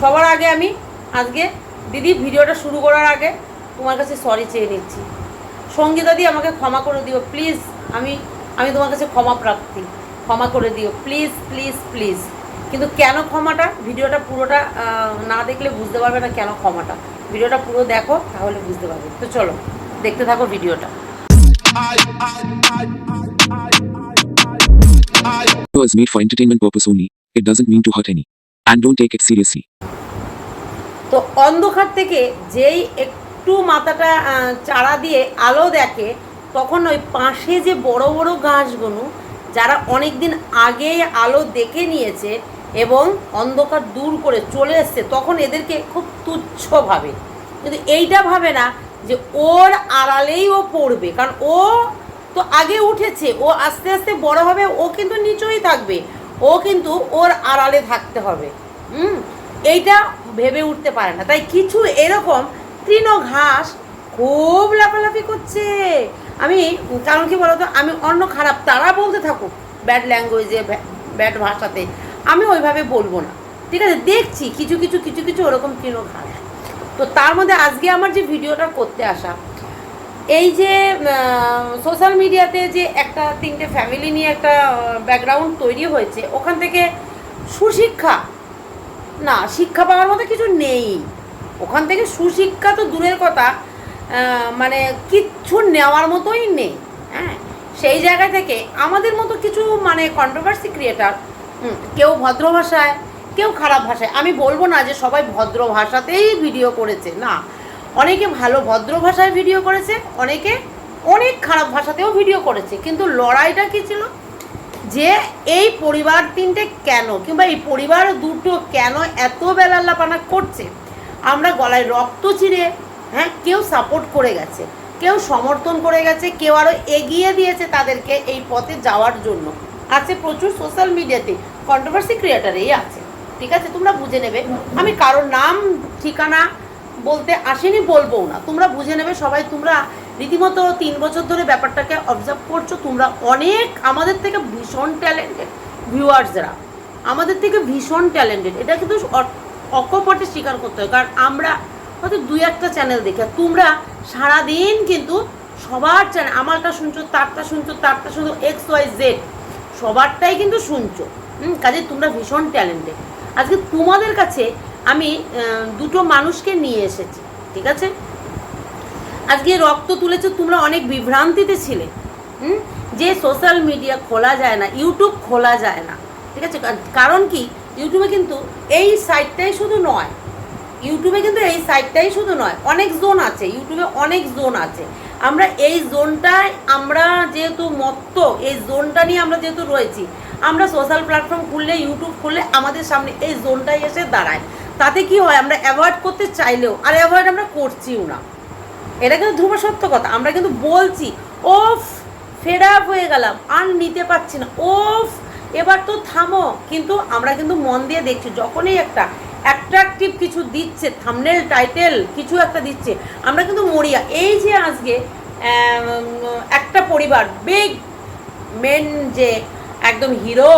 সবার আগে আমি আজকে দিদি ভিডিওটা শুরু করার আগে তোমার কাছে সরি চেয়ে নিচ্ছি। সঙ্গীতা দি আমাকে ক্ষমা করে দিও প্লিজ আমি আমি তোমার কাছে ক্ষমা প্রাপ্তি। ক্ষমা করে দিও। প্লিজ প্লিজ প্লিজ কিন্তু কেন ক্ষমাটা? ভিডিওটা পুরোটা না দেখলে বুঝতে পারবে না কেন ক্ষমাটা। ভিডিওটা পুরো দেখো, তাহলে বুঝতে পারবে। তো চলো, দেখতে থাকো ভিডিওটা। Is made for entertainment purpose only. It doesn't mean to hurt any. And don't take it seriously. তো অন্ধকার থেকে যেই একটু মাথাটা চারা দিয়ে আলো দেখে, তখন ওই পাশে যে বড় বড় গাছগুলো যারা অনেক দিন আগে আলো দেখে নিয়েছে এবং অন্ধকার দূর করে চলে এসছে, তখন এদেরকে খুব তুচ্ছ ভাবে। কিন্তু এইটা ভাবে না যে ওর আড়ালেই ও পড়বে, কারণ ও তো আগে উঠেছে, ও আস্তে আস্তে বড় হবে, ও কিন্তু নিচেই থাকবে, ও কিন্তু ওর আড়ালে থাকতে হবে। হুম? এইটা ভেবে উঠতে পারে না। তাই কিছু এরকম তৃণ ঘাস খুব লাফালাফি করছে। আমি, কারণ কি বলতো? আমি অন্য খারাপ তারা বলতে থাকুক ব্যাড ল্যাঙ্গুয়েজে ব্যাড ভাষাতে, আমি ওইভাবে বলব না। ঠিক আছে? দেখছি, কিছু কিছু কিছু কিছু ওরকম তৃণ ঘাস। তো তার মধ্যে আজকে আমার যে ভিডিওটা করতে আসা, এই যে সোশ্যাল মিডিয়াতে যে একটা, তিনটে ফ্যামিলি নিয়ে একটা ব্যাকগ্রাউন্ড তৈরি হয়েছে, ওখান থেকে সুশিক্ষা না, শিক্ষা পাওয়ার মতো কিছু নেই। ওখান থেকে সুশিক্ষা তো দূরের কথা। মানে কিচ্ছু নেওয়ার মতোই নেই। হ্যাঁ? সেই জায়গা থেকে আমাদের মতো কিছু মানে কন্ট্রোভার্সি ক্রিয়েটার কেউ ভদ্র ভাষায়, কেউ খারাপ ভাষায়। আমি বলব না যে সবাই ভদ্র ভাষাতেই ভিডিও করেছে, না। অনেকে ভালো ভদ্র ভাষায় ভিডিও করেছে, অনেকে অনেক খারাপ ভাষাতেও ভিডিও করেছে। কিন্তু লড়াইটা কী ছিল? যে এই পরিবার তিনটে কেন? কিংবা এই পরিবার দুটো কেন এত বেলাল্লাপানা করছে? আমরা গলায় রক্ত চিরে হ্যাঁ কেউ সাপোর্ট করে গেছে, কেউ সমর্থন করে গেছে, কেউ আরও এগিয়ে দিয়েছে তাদেরকে এই পথে যাওয়ার জন্য। আছে প্রচুর সোশ্যাল মিডিয়াতে কন্ট্রোভার্সি ক্রিয়েটারেই আছে, ঠিক আছে? তোমরা বুঝে নেবে। আমি কারোর নাম, ঠিকানা বলতে আসেনি বলব না। তোমরা বুঝে নেবে সবাই, তোমরা রীতিমতো তিন বছর ধরে ব্যাপারটাকে অবজার্ভ করছ, তোমরা অনেক আমাদের থেকে ভীষণ ট্যালেন্টেড ভিউয়ার্সরা আমাদের থেকে ভীষণ ট্যালেন্টেড এটা কিন্তু অকপটে স্বীকার করতে হয়, কারণ আমরা হয়তো দুই একটা চ্যানেল দেখি, আর তোমরা সারাদিন কিন্তু সবার চ্যানেল আমারটা শুনছো, তারটা শুনছো তারটা শুনছো এক্স ওয়াই জেড সবারটাই কিন্তু শুনছো। হুম কাজে তোমরা ভীষণ ট্যালেন্টেড আজকে তোমাদের কাছে আমি দুটো মানুষকে নিয়ে এসেছি, ঠিক আছে? আজকে রক্ত তুলেছে, তোমরা অনেক বিভ্রান্তিতে ছিলে। হুম? যে সোশ্যাল মিডিয়া খোলা যায় না ইউটিউব খোলা যায় না। ঠিক আছে? কারণ কি? ইউটিউবে কিন্তু এই সাইটটাই শুধু নয়। ইউটিউবে কিন্তু এই সাইটটাই শুধু নয়, অনেক জোন আছে। ইউটিউবে অনেক জোন আছে। আমরা এই জোনটায় আমরা যেহেতু মত্ত, এই জোনটা নিয়ে আমরা যেহেতু রয়েছি, আমরা সোশ্যাল প্ল্যাটফর্ম খুললে ইউটিউব খুললে আমাদের সামনে এই জোনটাই এসে দাঁড়ায়। তাতে কি হয়? আমরা অ্যাভয়েড করতে চাইলেও, আর অ্যাভয়েড আমরা করছিও না। এটা কিন্তু ধ্রুব সত্য কথা। আমরা কিন্তু বলছি, ওফ ফেড আপ হয়ে গেলাম, আর নিতে পারছি না। ওফ, এবার তো থামো। কিন্তু আমরা কিন্তু মন দিয়ে দেখছি, যখনই একটা অ্যাট্রাকটিভ কিছু দিচ্ছে থামনেল টাইটেল কিছু একটা দিচ্ছে, আমরা কিন্তু মরিয়া। এই যে আজকে একটা পরিবার বিগ মেন যে একদম হিরো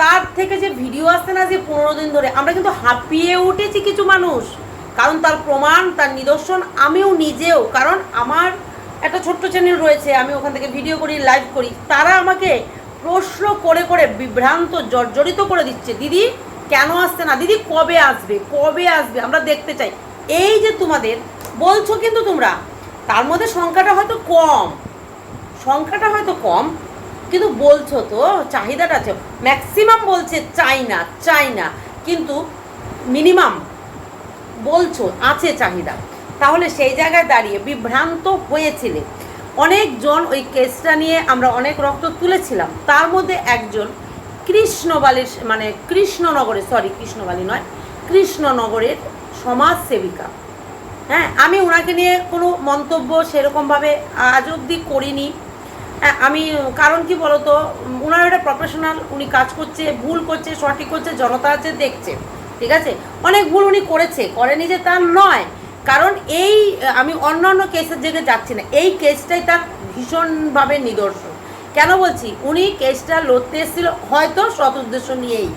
তার থেকে যে ভিডিও আসছে না যে পনেরো দিন ধরে, আমরা কিন্তু হাঁপিয়ে উঠেছি কিছু মানুষ। কারণ তার প্রমাণ, তার নিদর্শন আমিও নিজেও, কারণ আমার একটা ছোট্ট চ্যানেল রয়েছে, আমি ওখান থেকে ভিডিও করি লাইভ করি। তারা আমাকে প্রশ্ন করে করে বিভ্রান্ত, জর্জরিত করে দিচ্ছে, দিদি, কেন আসছে না? দিদি, কবে আসবে? কবে আসবে? আমরা দেখতে চাই। এই যে তোমাদের, বলছো কিন্তু তোমরা, তার মধ্যে সংখ্যাটা হয়তো কম, সংখ্যাটা হয়তো কম, কিন্তু বলছো তো, চাহিদাটা আছে। ম্যাক্সিমাম বলছে চাই না চাই না কিন্তু মিনিমাম বলছো, আছে চাহিদা। তাহলে সেই জায়গায় দাঁড়িয়ে বিভ্রান্ত হয়েছিলে। অনেকজন ওই কেসটা নিয়ে আমরা অনেক রক্ত তুলেছিলাম। তার মধ্যে একজন কৃষ্ণবালির মানে কৃষ্ণনগরে সরি কৃষ্ণবালি নয়, কৃষ্ণনগরের সমাজসেবিকা। হ্যাঁ আমি ওনাকে নিয়ে কোনো মন্তব্য সেরকমভাবে আজ অবধি করিনি। হ্যাঁ আমি, কারণ কি বলতো ওনার একটা প্রফেশনাল উনি কাজ করছে, ভুল করছে, সঠিক করছে, জনতা আছে, দেখছে। ঠিক আছে? অনেক ভুল উনি করেছে, করেনি যে তার নয়। কারণ এই, আমি অন্য অন্য কেসের দিকে যাচ্ছি না। এই কেসটাই তার ভীষণভাবে নিদর্শন। কেন বলছি? উনি কেসটা লড়তে এসেছিল হয়তো সৎ উদ্দেশ্য নিয়েই।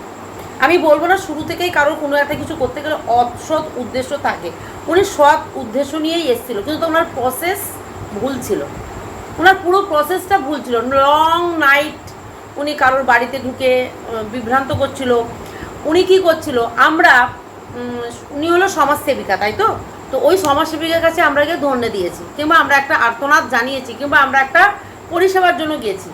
আমি বলব না শুরু থেকেই কারোর কোনো একটা কিছু করতে গেলে অসৎ উদ্দেশ্য থাকে। উনি সৎ উদ্দেশ্য নিয়েই এসেছিল, কিন্তু ওনার প্রসেস ভুল ছিল। ওনার পুরো প্রসেসটা ভুল ছিল। লং নাইট উনি কারোর বাড়িতে ঢুকে বিভ্রান্ত করছিল। উনি কি করছিল? আমরা উনি হলো সমাজসেবিকা, তাই তো? তো ওই সমাজসেবিকার কাছে আমরা গিয়ে ধন্য দিয়েছি, কিংবা আমরা একটা আর্তনাদ জানিয়েছি, কিংবা আমরা একটা পরিষেবার জন্য গিয়েছি।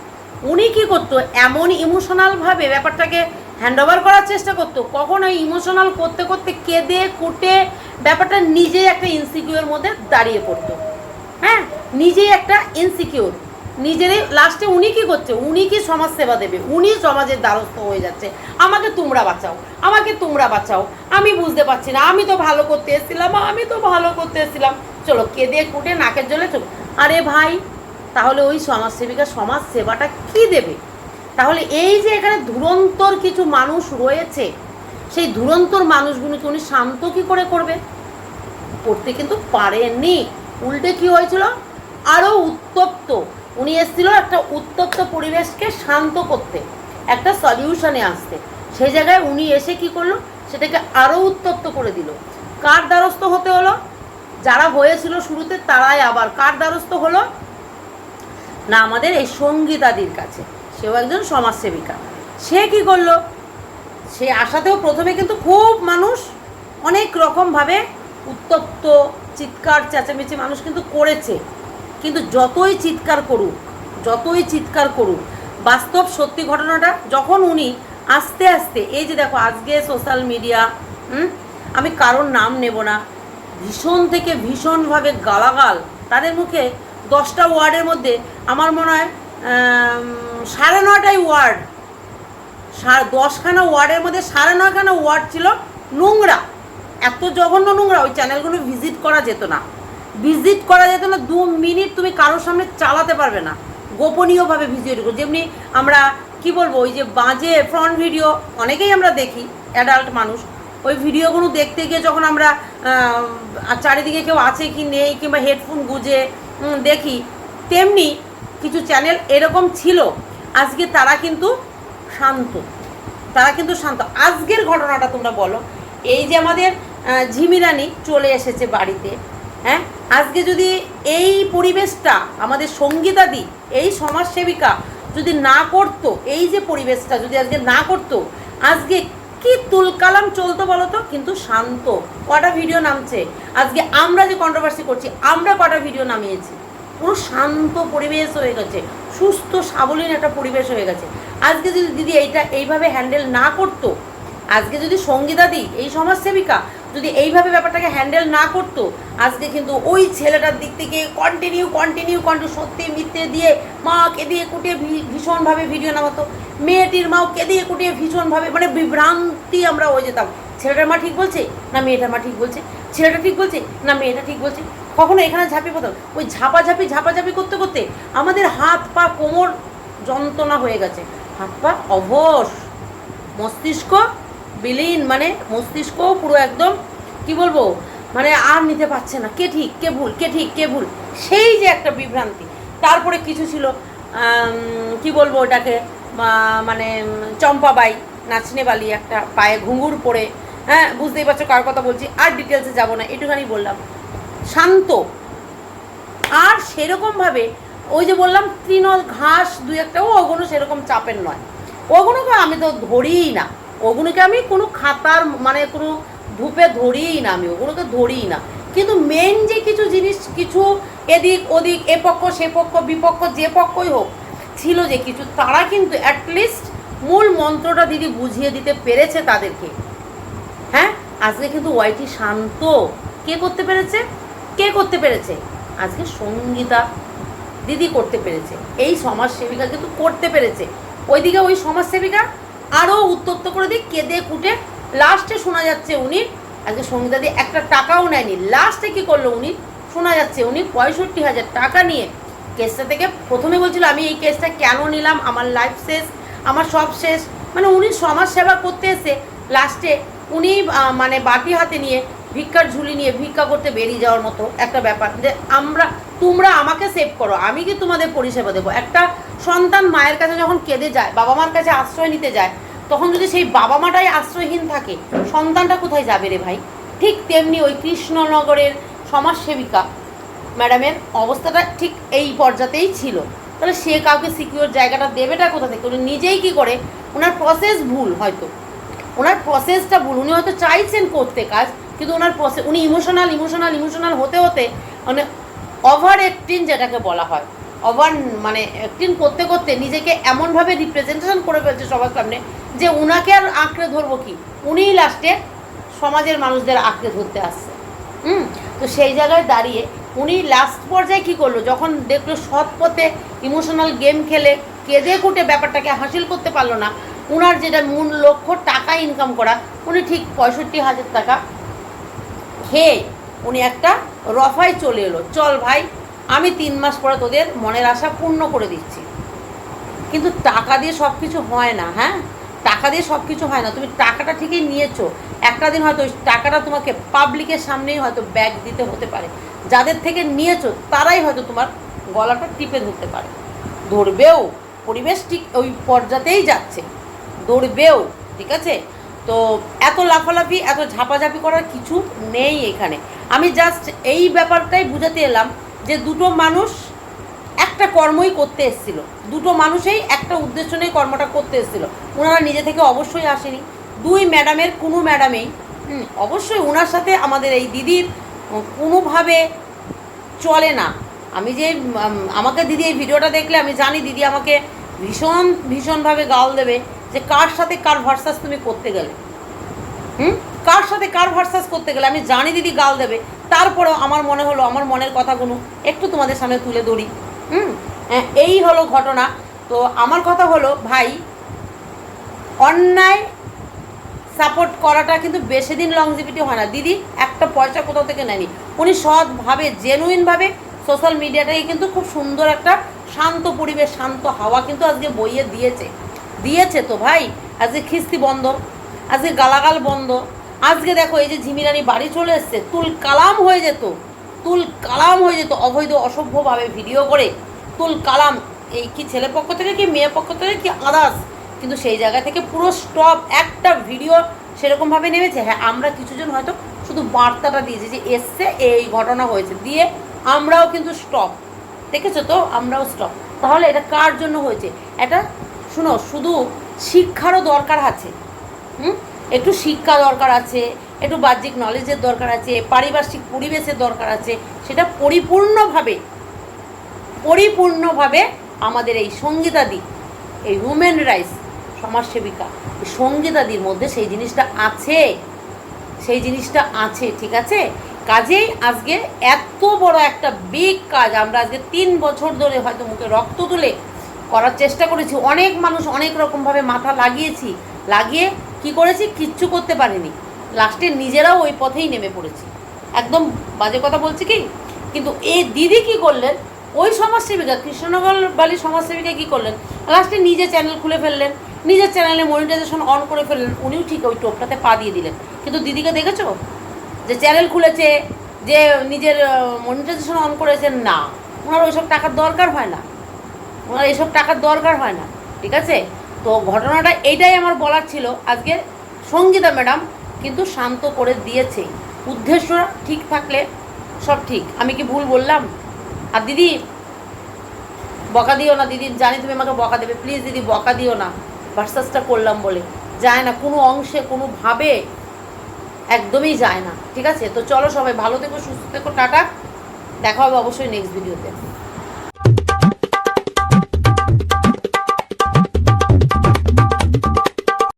উনি কি করতো? এমন ইমোশনালভাবে ব্যাপারটাকে হ্যান্ড ওভার করার চেষ্টা করতো। কখন ওই ইমোশনাল করতে করতে কেঁদে কুটে ব্যাপারটা নিজেই একটা ইনসিকিউর মধ্যে দাঁড়িয়ে পড়তো। হ্যাঁ? নিজেই একটা ইনসিকিউর নিজেরই লাস্টে উনি কি করছে? উনি কি সমাজ সেবা দেবে? উনি সমাজের দ্বারস্থ হয়ে যাচ্ছে। আমাকে তোমরা বাঁচাও। আমাকে তোমরা বাঁচাও। আমি বুঝতে পারছি না। আমি তো ভালো করতে এসেছিলাম। আমি তো ভালো করতে এসেছিলাম। চলো, কেঁদে কুটে নাকের জলে চলো। আরে ভাই, তাহলে ওই সমাজসেবিকা সমাজ সেবাটা কি দেবে? তাহলে এই যে এখানে ধুরন্তর কিছু মানুষ রয়েছে, সেই ধুরন্তর মানুষগুলোকে উনি শান্ত কি করে করবে? করতে কিন্তু পারেননি। উল্টে কি হয়েছিল? আরও উত্তপ্ত। উনি এসেছিল একটা উত্তপ্ত পরিবেশকে শান্ত করতে, একটা সলিউশনে আসতে। সেই জায়গায় উনি এসে কি করল? সেটাকে আরও উত্তপ্ত করে দিল। কার দ্বারস্থ হতে হলো? যারা হয়েছিল শুরুতে তারাই আবার কার দ্বারস্থ হলো? না, আমাদের এই সঙ্গীতাদির কাছে। সেও একজন সমাজসেবিকা। সে কি করল? সে আসাতেও প্রথমে কিন্তু খুব মানুষ, অনেক রকমভাবে উত্তপ্ত, চিৎকার, চেঁচামেচি মানুষ কিন্তু করেছে। কিন্তু যতই চিৎকার করুক, যতই চিৎকার করুক, বাস্তব সত্যি ঘটনাটা যখন উনি আস্তে আস্তে, এই যে দেখো আজকে সোশ্যাল মিডিয়া আমি কারোর নাম নেব না, ভীষণ থেকে ভীষণভাবে গালাগাল, তাদের মুখে দশটা ওয়ার্ডের মধ্যে আমার মনে হয় সাড়ে নটাই ওয়ার্ড দশখানা ওয়ার্ডের মধ্যে সাড়ে নয়খানা ওয়ার্ড ছিল নোংরা, এত জঘন্য নোংরা, ওই চ্যানেলগুলো ভিজিট করা যেত না। ভিজিট করা যেত না, দু মিনিট তুমি কারোর সামনে চালাতে পারবে না। গোপনীয়ভাবে ভিডিও করো। যেমনি আমরা, কি বলব, ওই যে বাজে ফ্রন্ট ভিডিও অনেকেই আমরা দেখি অ্যাডাল্ট মানুষ। ওই ভিডিওগুলো দেখতে গিয়ে যখন আমরা চারিদিকে কেউ আছে কি নেই কিংবা হেডফোন গুজে দেখি, তেমনি কিছু চ্যানেল এরকম ছিল। আজকে তারা কিন্তু শান্ত। তারা কিন্তু শান্ত। আজকের ঘটনাটা তোমরা বলো। এই যে আমাদের ঝিমিরানি চলে এসেছে বাড়িতে। হ্যাঁ? আজকে যদি এই পরিবেশটা আমাদের সঙ্গীতাদি, এই সমাজসেবিকা যদি না করতো, এই যে পরিবেশটা যদি আজকে না করতো, আজকে কি তুলকালাম চলতো বলো তো কিন্তু শান্ত। কটা ভিডিও নামছে? আজকে আমরা যে কন্ট্রোভার্সি করছি, আমরা কটা ভিডিও নামিয়েছি? পুরো শান্ত পরিবেশ হয়ে গেছে। সুস্থ সাবলীন একটা পরিবেশ হয়ে গেছে। আজকে যদি দিদি এইটা এইভাবে হ্যান্ডেল না করতো আজকে যদি সঙ্গীতাদি এই সমাজসেবিকা, যদি এইভাবে ব্যাপারটাকে হ্যান্ডেল না করতো, আজকে কিন্তু ওই ছেলেটার দিক থেকে কন্টিনিউ কন্টিনিউ কন্টিনিউ সত্যি মিথ্যে দিয়ে মা কেঁদিয়ে কুটিয়ে ভীষণভাবে ভিডিও নামাতো। মেয়েটির মাও কেঁদিয়ে কুটিয়ে ভীষণভাবে মানে বিভ্রান্তি আমরা হয়ে যেতাম। ছেলেটার মা ঠিক বলছে? না, মেয়েটার মা ঠিক বলছে। ছেলেটা ঠিক বলছে? না, মেয়েটা ঠিক বলছে। কখনো এখানে ঝাঁপিয়ে পড়তাম ওই ঝাপাঝাপি ঝাপাঝাপি করতে করতে আমাদের হাত পা কোমর যন্ত্রণা হয়ে গেছে। হাত পা অবশ। মস্তিষ্ক বিলীন মানে মস্তিষ্ক পুরো একদম, কি বলব মানে আর নিতে পারছে না। কে ঠিক, কে ভুল, কে ঠিক, কে ভুল। সেই যে একটা বিভ্রান্তি। তারপরে কিছু ছিল কি বলব ওটাকে মানে চম্পাবাই নাচনেবালি একটা পায়ে ঘুঙুর পরে হ্যাঁ বুঝতেই পারছ কার কথা বলছি, আর ডিটেলসে যাব না, এটুখানি বললাম। শান্ত। আর সেরকমভাবে, ওই যে বললাম, তৃণল ঘাস দু একটা, ও ওগুলো সেরকম চাপের নয়। ওগুলোকে আমি তো ধরিই না। ওগুলোকে আমি কোনো খাতার মানে কোনো ধূপে ধরিই না আমি, ওগুলোকে ধরিই না। কিন্তু মেন যে কিছু জিনিস, কিছু এদিক ওদিক, এ পক্ষ, সে পক্ষ, বিপক্ষ, যে পক্ষই হোক, ছিল যে কিছু, তারা কিন্তু অ্যাটলিস্ট মূল মন্ত্রটা দিদি বুঝিয়ে দিতে পেরেছে তাদেরকে। হ্যাঁ? আজকে কিন্তু ওয়াইটি শান্ত। কে করতে পেরেছে? কে করতে পেরেছে? আজকে সঙ্গীতা দিদি করতে পেরেছে। এই সমাজসেবিকা কিন্তু করতে পেরেছে। ওইদিকে ওই সমাজসেবিকা আরও উত্তপ্ত করে দিই কেঁদে কুটে লাস্টে শোনা যাচ্ছে উনি, আজকে সঙ্গীতা দিয়ে একটা টাকাও নেয়নি লাস্টে কি করল উনি? শোনা যাচ্ছে উনি পঁয়ষট্টি হাজার টাকা নিয়ে কেসটা থেকে প্রথমে বলছিল, আমি এই কেসটা কেন নিলাম? আমার লাইফ শেষ, আমার সব শেষ। মানে উনি সমাজ সেবা করতে এসে লাস্টে উনি মানে বাটি হাতে নিয়ে ভিক্ষার ঝুলি নিয়ে ভিক্ষা করতে বেরিয়ে যাওয়ার মতো একটা ব্যাপার যে, আমরা, তোমরা আমাকে সেভ করো, আমি কি তোমাদের পরিষেবা দেবো? একটা সন্তান মায়ের কাছে যখন কেঁদে যায়, বাবা মার কাছে আশ্রয় নিতে যায়, তখন যদি সেই বাবা মাটাই আশ্রয়হীন থাকে, সন্তানটা কোথায় যাবে রে ভাই? ঠিক তেমনি ওই কৃষ্ণনগরের সমাজসেবিকা ম্যাডামের অবস্থাটা ঠিক এই পর্যাতেই ছিল। তাহলে সে কাউকে সিকিউর জায়গাটা দেবেটা কোথা থেকে? উনি নিজেই কি করে? ওনার প্রসেস ভুল হয়তো। ওনার প্রসেসটা ভুল। উনি হয়তো চাইছেন করতে কাজ, কিন্তু ওনার প্রসেস উনি ইমোশনাল ইমোশনাল ইমোশনাল হতে হতে মানে ওভার অ্যাক্টিং যেটাকে বলা হয় ওভার মানে অ্যাক্টিং করতে করতে নিজেকে এমনভাবে রিপ্রেজেন্টেশন করে ফেলছে সবার সামনে যে উনাকে আর আঁকড়ে ধরবো কি? উনিই লাস্টে সমাজের মানুষদের আঁকড়ে ধরতে আসছে। হুম? তো সেই জায়গায় দাঁড়িয়ে উনি লাস্ট পর্যায়ে কী করল? যখন দেখল সৎ পথে ইমোশনাল গেম খেলে, কেঁদে কুটে ব্যাপারটাকে হাসিল করতে পারল না, উনার যেটা মূল লক্ষ্য টাকা ইনকাম করা, উনি ঠিক পঁয়ষট্টি হাজার টাকা খেয়ে উনি একটা রফায় চলে এলো। চল ভাই আমি তিন মাস পরে তোদের মনের আশা পূর্ণ করে দিচ্ছি। কিন্তু টাকা দিয়ে সব কিছু হয় না হ্যাঁ? টাকা দিয়ে সব কিছু হয় না। তুমি টাকাটা ঠিকই নিয়েছো। একটা দিন হয়তো টাকাটা তোমাকে পাবলিকের সামনেই হয়তো ব্যাগ দিতে হতে পারে। যাদের থেকে নিয়েছো, তারাই হয়তো তোমার গলাটা টিপে ধরতে পারে। ধরবেও, পরিবেশ ঠিক ওই পর্যাতেই যাচ্ছে। ধরবেও, ঠিক আছে? তো এত লাফালাফি, এত ঝাপাঝাপি করার কিছু নেই এখানে। আমি জাস্ট এই ব্যাপারটাই বুঝাতে এলাম। যে দুটো মানুষ একটা কর্মই করতে এসেছিল। দুটো মানুষেই একটা উদ্দেশ্য নিয়ে কর্মটা করতে এসেছিল। ওনারা নিজে থেকে অবশ্যই আসেনি। দুই ম্যাডামের কোনো ম্যাডামেই অবশ্যই ওনার সাথে আমাদের এই দিদির কোনোভাবে চলে না। আমি যে আমাকে দিদি এই ভিডিওটা দেখলে আমি জানি দিদি আমাকে ভীষণ, ভীষণভাবে গাল দেবে যে কার সাথে কার ভার্সাস তুমি করতে গেলে। হুম, কার সাথে কার ভার্সাস করতে গেলে আমি জানি দিদি গাল দেবে। তারপরেও আমার মনে হলো আমার মনের কথাগুলো একটু তোমাদের সামনে তুলে ধরি। হুম? হ্যাঁ, এই হলো ঘটনা। তো আমার কথা হলো ভাই অন্যায় সাপোর্ট করাটা কিন্তু বেশি দিন লংজিভিটি হয় না। দিদি একটা পয়সা কোথাও থেকে নেয়নি। উনি সৎভাবে জেনুইনভাবে সোশ্যাল মিডিয়াটাকে কিন্তু খুব সুন্দর একটা শান্ত পরিবেশ শান্ত হাওয়া কিন্তু আজকে বইয়ে দিয়েছে। দিয়েছে তো ভাই আজকে খিস্তি বন্ধ আজকে গালাগাল বন্ধ। আজকে দেখো এই যে ঝিমিরানি বাড়ি চলে এসছে, তুল কালাম হয়ে যেত, তুল কালাম হয়ে যেত, অবৈধ অসভ্যভাবে ভিডিও করে। তুল কালাম, এই কি ছেলে পক্ষ থেকে কি মেয়ে পক্ষ থেকে কি আদার্স কিন্তু সেই জায়গা থেকে পুরো স্টপ একটা ভিডিও সেরকমভাবে নেমেছে। হ্যাঁ আমরা কিছুজন হয়তো শুধু বার্তাটা দিয়েছি যে এসছে, এই ঘটনা হয়েছে। দিয়ে আমরাও কিন্তু স্টপ দেখেছ তো? আমরাও স্টপ তাহলে এটা কার জন্য হয়েছে? এটা, শুনো, শুধু শিক্ষারও দরকার আছে। হুম? একটু শিক্ষা দরকার আছে, একটু বাহ্যিক নলেজের দরকার আছে, পারিপার্শ্বিক পরিবেশের দরকার আছে, সেটা পরিপূর্ণভাবে পরিপূর্ণভাবে আমাদের এই সঙ্গীতাদি, এই হিউম্যান রাইটস সমাজসেবিকা, এই সঙ্গীতাদির মধ্যে সেই জিনিসটা আছে, সেই জিনিসটা আছে, ঠিক আছে? কাজেই আজকে এত বড় একটা বিগ কাজ, আমরা আজকে তিন বছর ধরে হয়তো মুখে রক্ত তুলে করার চেষ্টা করেছি, অনেক মানুষ অনেক রকমভাবে মাথা লাগিয়েছি, লাগিয়ে কি করেছি? কিচ্ছু করতে পারিনি। লাস্টে নিজেরাও ওই পথেই নেমে পড়েছি। একদম বাজে কথা বলছি কি? কিন্তু এই দিদি কি করলেন? ওই সমাজসেবিকা, কৃষ্ণনগর বালির সমাজসেবিকা কি করলেন? লাস্টে নিজে চ্যানেল খুলে ফেললেন, নিজের চ্যানেলে মনিটাইজেশন অন করে ফেললেন, উনিও ঠিক ওই টোপটাতে পা দিয়ে দিলেন। কিন্তু দিদিকে দেখেছ? যে চ্যানেল খুলেছে, যে নিজের মনিটাইজেশন অন করেছেন, না। ওনার ওইসব টাকার দরকার হয় না। ওনার এইসব টাকার দরকার হয় না। ঠিক আছে? তো ঘটনাটা এইটাই আমার বলার ছিল। আজকে সঙ্গীতা ম্যাডাম কিন্তু শান্ত করে দিয়েছে উদ্দেশ্য ঠিক থাকলে সব ঠিক। আমি কি ভুল বললাম? আর দিদি, বকা দিও না দিদি। জানি তুমি আমাকে বকা দেবে। প্লিজ দিদি, বকা দিও না। ভার্সাসটা করলাম বলে। যায় না, কোনো অংশে কোনোভাবে একদমই যায় না। ঠিক আছে? তো চলো সবাই ভালো থেকো, সুস্থ থেকো, টাটা। দেখা হবে অবশ্যই নেক্সট ভিডিওতে